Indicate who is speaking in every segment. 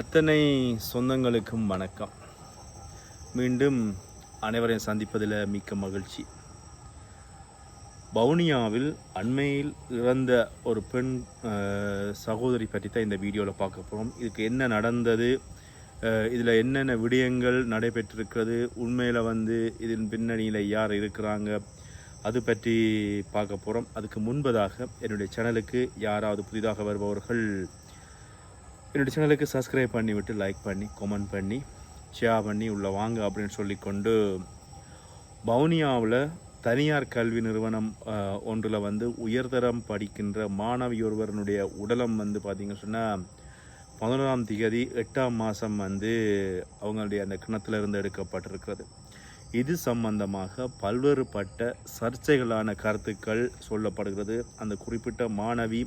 Speaker 1: அத்தனை சொந்தங்களுக்கும் வணக்கம். மீண்டும் அனைவரையும் சந்திப்பதில் மிக்க மகிழ்ச்சி. வவுனியாவில் அண்மையில் இறந்த ஒரு பெண் சகோதரி பற்றி தான் இந்த வீடியோவில் பார்க்க போகிறோம் இதுக்கு என்ன நடந்தது? இதில் என்னென்ன விடயங்கள் நடைபெற்றிருக்கிறது? உண்மையில் வந்து இதன் பின்னணியில் யார் இருக்கிறாங்க? அது பற்றி பார்க்க போகிறோம் அதுக்கு முன்பதாக என்னுடைய சேனலுக்கு யாராவது புதிதாக வருபவர்கள் என்னுடைய சேனலுக்கு சப்ஸ்கிரைப் பண்ணிவிட்டு லைக் பண்ணி கமெண்ட் பண்ணி ஷேர் பண்ணி உள்ளே வாங்க அப்படின்னு சொல்லிக்கொண்டு வவுனியாவில் தனியார் கல்வி நிறுவனம் ஒன்றில் வந்து உயர்தரம் படிக்கின்ற மாணவி ஒருவரனுடைய உடலம் வந்து பார்த்திங்க சொன்னால் பதினொன்றாம் திகதி எட்டாம் மாதம் வந்து அவங்களுடைய அந்த கிணத்துலேருந்து எடுக்கப்பட்டிருக்கிறது. இது சம்பந்தமாக பல்வேறுபட்ட சர்ச்சைகளான கருத்துக்கள் சொல்லப்படுகிறது. அந்த குறிப்பிட்ட மாணவி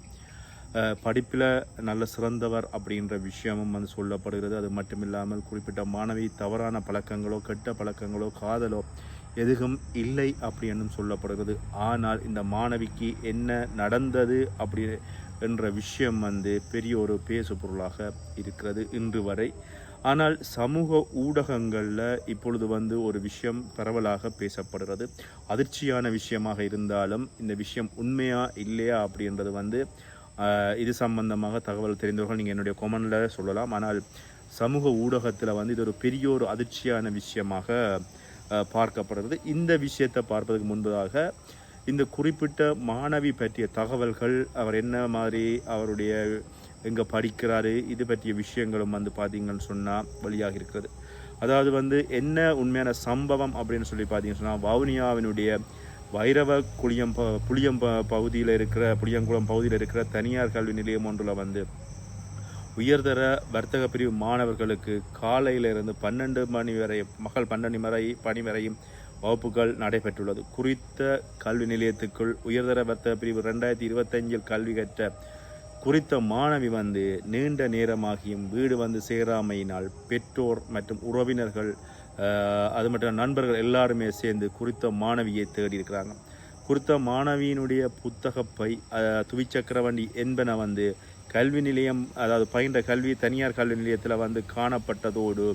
Speaker 1: படிப்பில் நல்ல சிறந்தவர் அப்படின்ற விஷயமும் வந்து சொல்லப்படுகிறது. அது மட்டும் இல்லாமல் குறிப்பிட்ட மாணவி தவறான பழக்கங்களோ கெட்ட பழக்கங்களோ காதலோ எதுவும் இல்லை அப்படின்னு சொல்லப்படுகிறது. ஆனால் இந்த மாணவிக்கு என்ன நடந்தது அப்படி என்ற விஷயம் வந்து பெரிய ஒரு பேசு பொருளாக இருக்கிறது இன்று வரை. ஆனால் சமூக ஊடகங்களில் இப்பொழுது வந்து ஒரு விஷயம் பரவலாக பேசப்படுகிறது. அதிர்ச்சியான விஷயமாக இருந்தாலும் இந்த விஷயம் உண்மையா இல்லையா அப்படின்றது வந்து இது சம்பந்தமாக தகவல் தெரிந்தவர்கள் நீங்கள் என்னுடைய கொமெண்டில் சொல்லலாம். ஆனால் சமூக ஊடகத்தில் வந்து இது ஒரு பெரிய ஒரு அதிர்ச்சியான விஷயமாக பார்க்கப்படுறது இந்த விஷயத்தை பார்ப்பதற்கு முன்பதாக இந்த குறிப்பிட்ட மாணவி பற்றிய தகவல்கள் அவர் என்ன மாதிரி அவருடைய எங்கே படிக்கிறாரு இது பற்றிய விஷயங்களும் வந்து பார்த்தீங்கன்னு சொன்னால் வழியாக இருக்கிறது. அதாவது வந்து என்ன உண்மையான சம்பவம் அப்படின்னு சொல்லி பார்த்தீங்கன்னு சொன்னால் வவுனியாவினுடைய வைரவ குளியம் புளியம்ப புளியம் பகுதியில் இருக்கிற புளியங்குளம் பகுதியில் இருக்கிற தனியார் கல்வி நிலையம் ஒன்றில் வந்து உயர்தர வர்த்தக பிரிவு மாணவர்களுக்கு காலையிலிருந்து பன்னெண்டு மணி வரை மகள் பன்னெண்டு வரை பணி வரையும் வகுப்புகள் நடைபெற்றுள்ளது. குறித்த கல்வி நிலையத்துக்குள் உயர்தர வர்த்தக பிரிவு ரெண்டாயிரத்தி இருபத்தஞ்சில் கல்வி கற்ற குறித்த மாணவி வந்து நீண்ட நேரமாகியும் வீடு வந்து சேராமையினால் பெற்றோர் மற்றும் உறவினர்கள் அது மட்டும் நண்பர்கள் எல்லாருமே சேர்ந்து குறித்த மாணவியை தேடி இருக்கிறாங்க குறித்த மாணவியினுடைய புத்தகப்பை துவிச்சக்கரவண்டி என்பன வந்து கல்வி நிலையம் அதாவது பயின்ற கல்வி தனியார் கல்வி நிலையத்தில் வந்து காணப்பட்டதோடு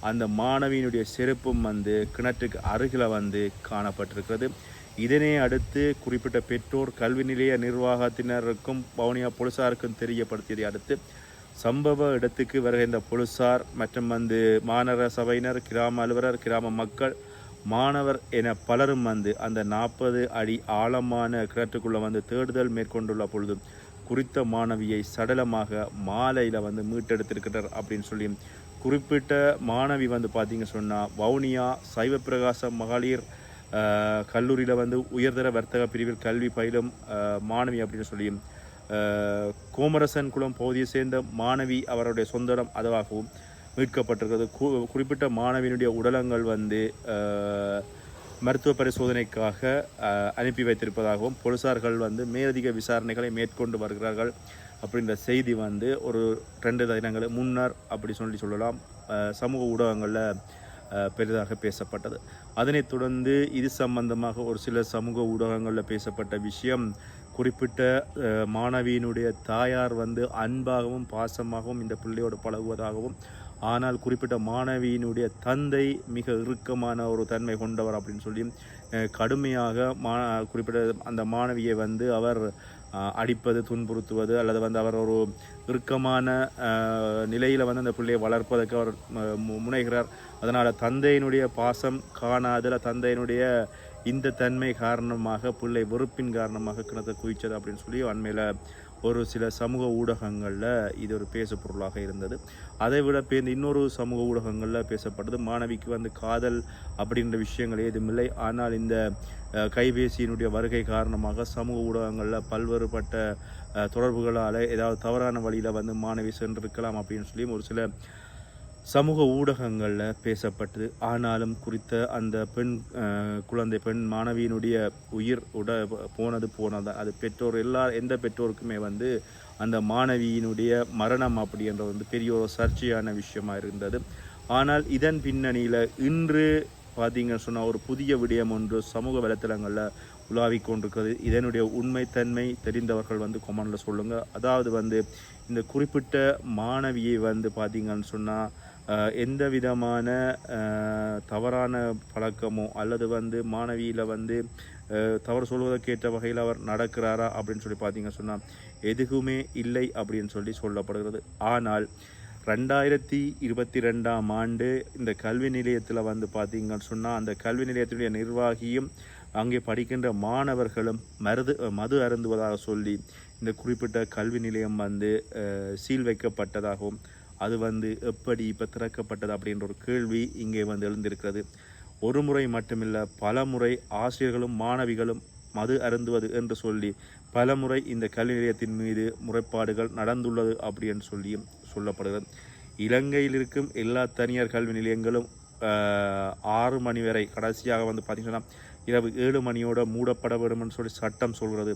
Speaker 1: அந்த மாணவியினுடைய செருப்பும் வந்து கிணற்றுக்கு அருகில் வந்து காணப்பட்டிருக்கிறது. இதனை அடுத்து குறிப்பிட்ட பெற்றோர் கல்வி நிலைய நிர்வாகத்தினருக்கும் பவுனியா போலீசாருக்கும் தெரியப்படுத்தியதை அடுத்து சம்பவ இடத்துக்கு வருகின்ற போலீசார் மற்றும் வந்து மாநகர சபையினர் கிராம அலுவலர் கிராம மக்கள் மாணவர் என பலரும் வந்து அந்த நாற்பது அடி ஆழமான கிணற்றுக்குள்ளே வந்து தேடுதல் மேற்கொண்டுள்ள பொழுதும் குறித்த மாணவியை சடலமாக மாலையில் வந்து மீட்டெடுத்திருக்கிறார் அப்படின்னு சொல்லி குறிப்பிட்ட மாணவி வந்து பார்த்தீங்க சொன்னால் வவுனியா சைவப்பிரகாச மகளிர் கல்லூரியில் வந்து உயர்தர வர்த்தக பிரிவில் கல்வி பயிலும் மாணவி அப்படின்னு சொல்லியும் கோமரசன் குளம் பகுதியை சேர்ந்த மாணவி அவருடைய சொந்த இடம் அதுவாகவும் மீட்கப்பட்டிருக்கிறது. கு- குறிப்பிட்ட மாணவியினுடைய உடலங்கள் வந்து மருத்துவ பரிசோதனைக்காக அனுப்பி வைத்திருப்பதாகவும் போலீசார்கள் வந்து மேலதிக விசாரணைகளை மேற்கொண்டு வருகிறார்கள் அப்படின்ற செய்தி வந்து ஒரு ரெண்டு தினங்கள் முன்னர் அப்படி சொல்லி சொல்லலாம் சமூக ஊடகங்களில் பெரிதாக பேசப்பட்டது. அதனைத் தொடர்ந்து இது சம்பந்தமாக ஒரு சில சமூக ஊடகங்களில் பேசப்பட்ட விஷயம் குறிப்பிட்ட மாணவியினுடைய தாயார் வந்து அன்பாகவும் பாசமாகவும் இந்த பிள்ளையோடு பழகுவதாகவும் ஆனால் குறிப்பிட்ட மாணவியினுடைய தந்தை மிக இறுக்கமான ஒரு தன்மை கொண்டவர் அப்படின்னு சொல்லி கடுமையாக மா குறிப்பிட்ட அந்த மாணவியை வந்து அவர் அடிப்பது துன்புறுத்துவது அல்லது வந்து அவர் ஒரு இறுக்கமான நிலையில் வந்து அந்த பிள்ளையை வளர்ப்பதற்கு அவர் மு- முனைகிறார். அதனால் தந்தையினுடைய பாசம் காணாதல தந்தையினுடைய இந்த தன்மை காரணமாக பிள்ளை வெறுப்பின் காரணமாக கிணத்தை குவிச்சது அப்படின்னு சொல்லி அண்மையில் ஒரு சில சமூக ஊடகங்களில் இது ஒரு பேசு பொருளாக இருந்தது. அதை விட பேர்ந்து இன்னொரு சமூக ஊடகங்களில் பேசப்பட்டது மாணவிக்கு வந்து காதல் அப்படின்ற விஷயங்கள் ஏதுமில்லை ஆனால் இந்த கைபேசியினுடைய வருகை காரணமாக சமூக ஊடகங்களில் பல்வேறுபட்ட தொடர்புகளால் ஏதாவது தவறான வழியில் வந்து மாணவி சென்றிருக்கலாம் அப்படின்னு சொல்லி ஒரு சில சமூக ஊடகங்களில் பேசப்பட்டது. ஆனாலும் குறித்த அந்த பெண் குழந்தை பெண் மாணவியினுடைய உயிர் உட போனது போனது அது பெற்றோர் எல்லா எந்த பெற்றோருக்குமே வந்து அந்த மாணவியினுடைய மரணம் அப்படின்ற வந்து பெரிய ஒரு சர்ச்சையான விஷயமா இருந்தது. ஆனால் இதன் பின்னணியில் இன்று பார்த்தீங்கன்னு சொன்னால் ஒரு புதிய விடயம் ஒன்று சமூக வலைத்தளங்களில் உலாவிக் கொண்டிருக்கிறது. இதனுடைய உண்மைத்தன்மை தெரிந்தவர்கள் வந்து கொமெண்டில் சொல்லுங்கள் அதாவது வந்து இந்த குறிப்பிட்ட மாணவியை வந்து பார்த்தீங்கன்னு சொன்னால் எந்த விதமான அஹ், தவறான பழக்கமோ அல்லது வந்து மாணவியில் வந்து தவறு சொல்வதற்கேற்ற வகையில் அவர் நடக்கிறாரா அப்படின்னு சொல்லி பார்த்தீங்க சொன்னால் எதுவுமே இல்லை அப்படின்னு சொல்லி சொல்லப்படுகிறது. ஆனால் ரெண்டாயிரத்தி இருபத்தி ரெண்டாம் ஆண்டு இந்த கல்வி நிலையத்தில் வந்து பார்த்தீங்கன்னு சொன்னால் அந்த கல்வி நிலையத்தினுடைய நிர்வாகியும் அங்கே படிக்கின்ற மாணவர்களும் மருது மது அருந்துவதாக சொல்லி இந்த குறிப்பிட்ட கல்வி நிலையம் வந்து சீல் வைக்கப்பட்டதாகவும் அது வந்து எப்படி இப்போ திறக்கப்பட்டது அப்படின்ற ஒரு கேள்வி இங்கே வந்து எழுந்திருக்கிறது. ஒரு முறை மட்டுமில்லை பல முறை ஆசிரியர்களும் மாணவிகளும் மது அருந்துவது என்று சொல்லி பல முறை இந்த கல்வி நிலையத்தின் மீது முறைப்பாடுகள் நடந்துள்ளது அப்படின்னு சொல்லியும் சொல்லப்படுகிறது. இலங்கையில் இருக்கும் எல்லா தனியார் கல்வி நிலையங்களும் ஆஹ், ஆறு மணி வரை கடைசியாக வந்து பார்த்தீங்கன்னா இரவு ஏழு மணியோட மூடப்பட வேண்டும்னு சொல்லி சட்டம் சொல்கிறது.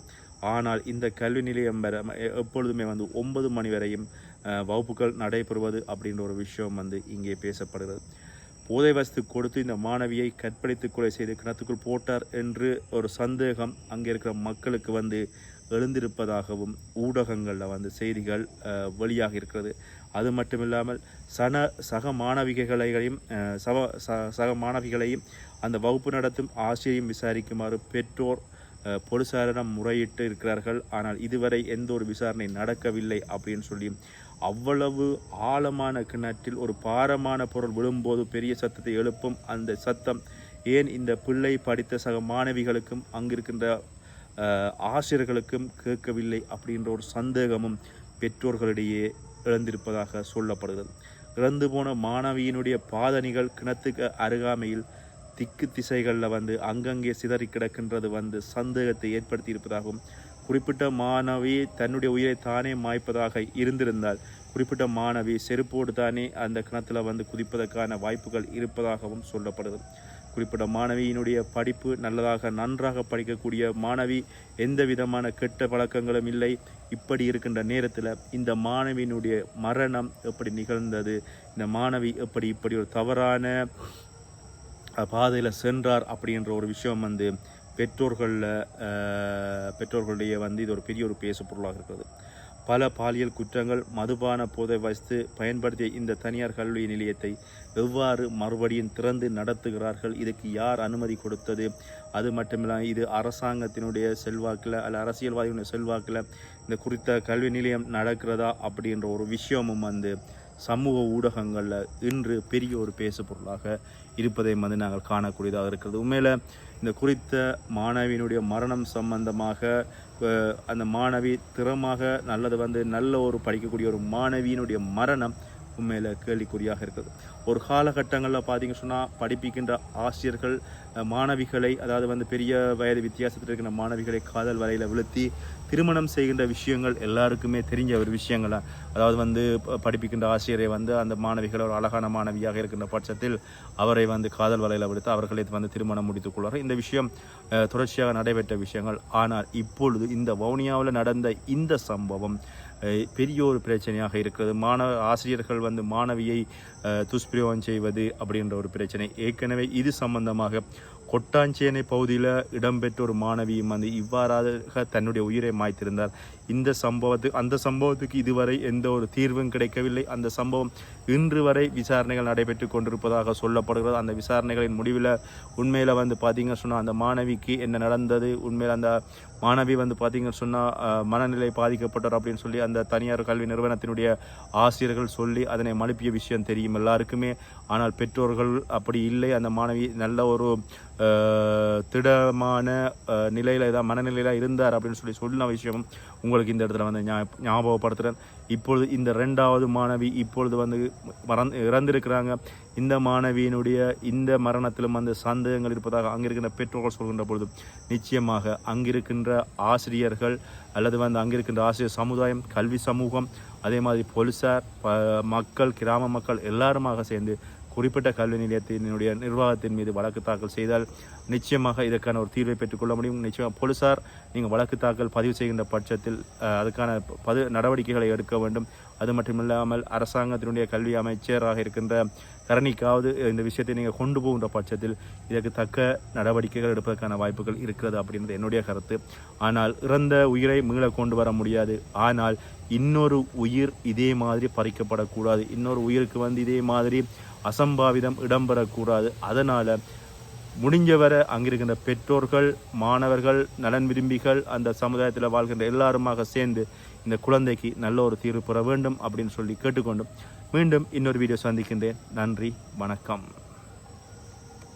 Speaker 1: ஆனால் இந்த கல்வி நிலையம் வர எப்பொழுதுமே வந்து ஒன்பது மணி வரையும் வகுப்புகள் நடைபெறுவது அப்படின்ற ஒரு விஷயம் வந்து இங்கே பேசப்படுகிறது. போதை வஸ்து கொடுத்து இந்த மாணவியை கற்பழித்து கொலை செய்து கிணத்துக்குள் போட்டார் என்று ஒரு சந்தேகம் அங்கே இருக்கிற மக்களுக்கு வந்து எழுந்திருப்பதாகவும் ஊடகங்களில் வந்து செய்திகள் வெளியாக இருக்கிறது. அது மட்டும் இல்லாமல் சன சக மாணவிகளையும் சவ ச- சக மாணவிகளையும் அந்த வகுப்பு நடத்தும் ஆசிரியையும் விசாரிக்குமாறு பெற்றோர் போலீசாரிடம் முறையிட்டு இருக்கிறார்கள். ஆனால் இதுவரை எந்த ஒரு விசாரணை நடக்கவில்லை அப்படின்னு சொல்லி அவ்வளவு ஆழமான கிணற்றில் ஒரு பாரமான பொருள் விழும்போது பெரிய சத்தத்தை எழுப்பும் அந்த சத்தம் ஏன் இந்த பிள்ளை படித்த சக மாணவிகளுக்கும் அங்கிருக்கின்ற ஆசிரியர்களுக்கும் கேட்கவில்லை அப்படின்ற ஒரு சந்தேகமும் பெற்றோர்களிடையே இழந்திருப்பதாக சொல்லப்படுகிறது. இறந்து போன மாணவியினுடைய பாதணிகள் கிணத்துக்கு அருகாமையில் திக்கு திசைகளில் வந்து அங்கங்கே சிதறி கிடக்கின்றது வந்து சந்தேகத்தை ஏற்படுத்தி இருப்பதாகவும் குறிப்பிட்ட மாணவி தன்னுடைய உயிரை தானே மாய்ப்பதாக இருந்திருந்தால் குறிப்பிட்ட மாணவி செருப்போடு தானே அந்த கிணத்துல வந்து குதிப்பதற்கான வாய்ப்புகள் இருப்பதாகவும் சொல்லப்படுது. குறிப்பிட்ட மாணவியினுடைய படிப்பு நல்லதாக நன்றாக படிக்கக்கூடிய மாணவி எந்த விதமான கெட்ட பழக்கங்களும் இல்லை. இப்படி இருக்கின்ற நேரத்தில் இந்த மாணவியினுடைய மரணம் எப்படி நிகழ்ந்தது? இந்த மாணவி எப்படி இப்படி ஒரு தவறான பாதையில் சென்றார் அப்படின்ற ஒரு விஷயம் வந்து பெற்றோர்களில் பெற்றோர்களுடைய வந்து இது ஒரு பெரிய ஒரு பேசு பொருளாக இருக்கிறது. பல பாலியல் குற்றங்கள் மதுபான போதை வசித்து பயன்படுத்திய இந்த தனியார் கல்வி நிலையத்தை எவ்வாறு மறுபடியும் திறந்து நடத்துகிறார்கள் இதுக்கு யார் அனுமதி கொடுத்தது? அது மட்டுமில்லாமல் இது அரசாங்கத்தினுடைய செல்வாக்கில் அல்ல அரசியல்வாதிகளுடைய செல்வாக்கில் இந்த குறித்த கல்வி நிலையம் நடக்கிறதா அப்படின்ற ஒரு விஷயமும் வந்து சமூக ஊடகங்களில் இன்று பெரிய ஒரு பேசு பொருளாக இருப்பதை வந்து நாங்கள் காணக்கூடியதாக இருக்கிறது. உண்மையில் இந்த குறித்த மாணவியினுடைய மரணம் சம்பந்தமாக அந்த மாணவி திறமாக நல்லது வந்து நல்ல ஒரு படிக்கக்கூடிய ஒரு மாணவியினுடைய மரணம் உண்மையில் கேள்விக்குறியாக இருக்குது. ஒரு காலகட்டங்களில் பார்த்திங்க சொன்னால் படிப்பிக்கின்ற ஆசிரியர்கள் மாணவிகளை அதாவது வந்து பெரிய வயது வித்தியாசத்தில் இருக்கிற மாணவிகளை காதல் வரையில் விழுத்தி திருமணம் செய்கின்ற விஷயங்கள் எல்லாருக்குமே தெரிஞ்ச ஒரு விஷயங்களா? அதாவது வந்து படிப்பிக்கின்ற ஆசிரியரை வந்து அந்த மாணவிகள் ஒரு அழகான மாணவியாக இருக்கின்ற பட்சத்தில் அவரை வந்து காதல் வலையில் விடுத்து அவர்களை வந்து திருமணம் முடித்துக் கொள்வார்கள் இந்த விஷயம் தொடர்ச்சியாக நடைபெற்ற விஷயங்கள். ஆனால் இப்பொழுது இந்த வவுனியாவில் நடந்த இந்த சம்பவம் பெரிய ஒரு பிரச்சனையாக இருக்கிறது. மாணவ ஆசிரியர்கள் வந்து மாணவியை துஷ்பிரயோகம் செய்வது அப்படின்ற ஒரு பிரச்சனை. ஏற்கனவே இது சம்பந்தமாக கொட்டாஞ்சேனை பகுதியில் இடம்பெற்ற ஒரு மாணவியும் வந்து இவ்வாறாக தன்னுடைய உயிரை மாய்த்திருந்தார். இந்த சம்பவத்து அந்த சம்பவத்துக்கு இதுவரை எந்த ஒரு தீர்வும் கிடைக்கவில்லை. அந்த சம்பவம் இன்று வரை விசாரணைகள் நடைபெற்று கொண்டிருப்பதாக சொல்லப்படுகிறது. அந்த விசாரணைகளின் முடிவில் உண்மையில் வந்து பார்த்தீங்க சொன்னால் அந்த மாணவிக்கு என்ன நடந்தது? உண்மையில் அந்த மாணவி வந்து பார்த்தீங்க சொன்னால் மனநிலை பாதிக்கப்பட்டார் அப்படின்னு சொல்லி அந்த தனியார் கல்வி நிறுவனத்தினுடைய ஆசிரியர்கள் சொல்லி அதனை மனுப்பிய விஷயம் தெரியும் எல்லாருக்குமே. ஆனால் பெற்றோர்கள் அப்படி இல்லை. அந்த மாணவி நல்ல ஒரு திடமான நிலையில் தான் மனநிலையில் இருந்தார் அப்படின்னு சொல்லி சொன்ன விஷயம் உங்களுக்கு இந்த இடத்துல வந்து ஞாபகப்படுத்துகிறேன் இப்பொழுது இந்த ரெண்டாவது மாணவி இப்பொழுது வந்து மறந்து இறந்திருக்கிறாங்க. இந்த மாணவியினுடைய இந்த மரணத்திலும் அந்த சந்தேகங்கள் இருப்பதாக அங்கிருக்கின்ற பெற்றோர்கள் சொல்கின்ற பொழுது நிச்சயமாக அங்கிருக்கின்ற ஆசிரியர்கள் அல்லது வந்து அங்கிருக்கின்ற ஆசிரியர் சமுதாயம் கல்வி சமூகம் அதே மாதிரி போலீஸார் மக்கள் கிராம மக்கள் எல்லாருமாக சேர்ந்து குறிப்பிட்ட கல்வி நிலையத்தினுடைய நிர்வாகத்தின் மீது வழக்கு தாக்கல் செய்தால் நிச்சயமாக இதற்கான ஒரு தீர்வை பெற்றுக்கொள்ள முடியும். நிச்சயமாக போலீசார் நீங்கள் வழக்கு தாக்கல் பதிவு செய்கின்ற பட்சத்தில் அஹ், அதுக்கான பது நடவடிக்கைகளை எடுக்க வேண்டும். அது மட்டுமில்லாமல் அரசாங்கத்தினுடைய கல்வி அமைச்சராக இருக்கின்ற கரணிக்காவது இந்த விஷயத்தை நீங்கள் கொண்டு போகின்ற பட்சத்தில் இதற்கு தக்க நடவடிக்கைகள் எடுப்பதற்கான வாய்ப்புகள் இருக்கிறது அப்படின்றது என்னுடைய கருத்து. ஆனால் இறந்த உயிரை மீள கொண்டு வர முடியாது. ஆனால் இன்னொரு உயிர் இதே மாதிரி பறிக்கப்படக்கூடாது. இன்னொரு உயிருக்கு வந்து இதே மாதிரி அசம்பாவிதம் இடம்பெறக்கூடாது. அதனால் முடிஞ்ச வர அங்கிருக்கின்ற பெற்றோர்கள் மாணவர்கள் நலன் விரும்பிகள் அந்த சமுதாயத்தில் வாழ்கின்ற எல்லாருமாக சேர்ந்து இந்த குழந்தைக்கு நல்ல ஒரு தீர்வு பெற வேண்டும் அப்படின்னு சொல்லி கேட்டுக்கொண்டும் மீண்டும் இன்னொரு வீடியோ சந்திக்கின்றேன். நன்றி வணக்கம்.